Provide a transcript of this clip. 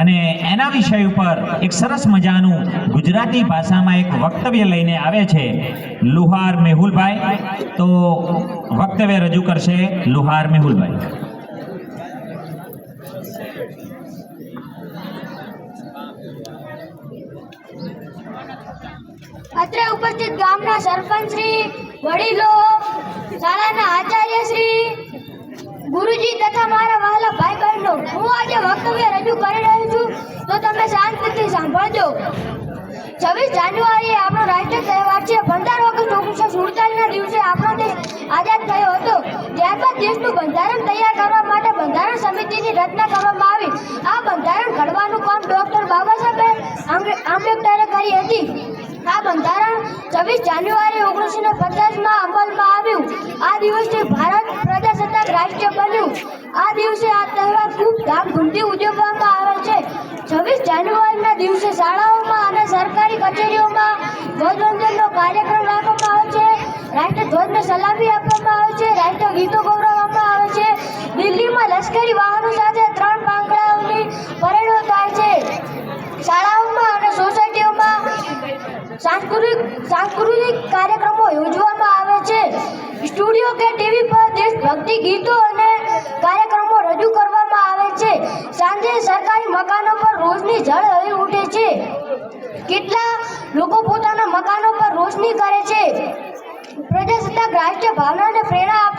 અને એના વિષય ઉપર એક સરસ મજાનું ગુજરાતી ભાષામાં એક વક્તવ્ય લઈને આવે છે, લુહાર મેહુલભાઈ. તો વક્તવ્ય રજૂ કરશે લુહાર મેહુલભાઈ. અત્રે ઉપસ્થિત ગામના સરપંચ શ્રી, વડીલો, શાળાના આચાર્ય શ્રી, ગુરુજી તથા મારા વહાલા ભાઈ બહેનો હું આજે વક્તવ્ય રજૂ કરી રહ્યો તો તમે શાંતિથી સાંભળજો. છવ્વીસ જાન્યુઆરી આપણો રાષ્ટ્રીય તહેવાર છે. પંદર ઓગસ્ટ ઓગણીસો સુડતાલીસના દિવસે આપણો દેશ આઝાદ થયો હતો. ત્યારબાદ દેશનું બંધારણ તૈયાર કરવા માટે બંધારણ સમિતિની રચના કરવામાં આવી. આ બંધારણ ઘડવાનું કામ ડોક્ટર બાબા સાહેબ આંબે- આંબેડકરે કરી હતી. આ બંધારણ છવ્વીસ જાન્યુઆરી ઓગણીસો ને પચાસમાં અમલમાં આવ્યું. આ દિવસથી ભારત પ્રજાસત્તાક રાષ્ટ્ર બન્યું. આ દિવસે આ તહેવાર ખૂબ ધામધૂમથી ઉજવવામાં આવે છે છવ્વીસ જાન્યુઆરીના દિવસે શાળાઓમાં અને સરકારી કચેરીઓમાં ધ્વજવંદનનો કાર્યક્રમ રાખવામાં આવે છે. રાષ્ટ્રધ્વજને સલામી આપવામાં આવે છે. રાષ્ટ્ર ગીતો ગૌરવવામાં આવે છે. દિલ્હીમાં લશ્કરી વાહનો સાથે ત્રણ પાંખડાઓની પરેડો થાય છે. શાળાઓમાં અને સોસાયટીઓમાં સાંસ્કૃતિક સાંસ્કૃતિક કાર્યક્રમો યોજવામાં આવે છે. સ્ટુડિયો કે ટીવી પર દેશભક્તિ ગીતો અને કાર્યક્રમો રજૂ કરવામાં આવે છે સાંજે સરકારી મકાનો પર રોશની જળ હવે ઉઠે છે. કેટલા લોકો પોતાના મકાનો પર રોશની કરે છે. પ્રજાસત્તાક રાષ્ટ્રીય ભાવનાને પ્રેરણા આપતો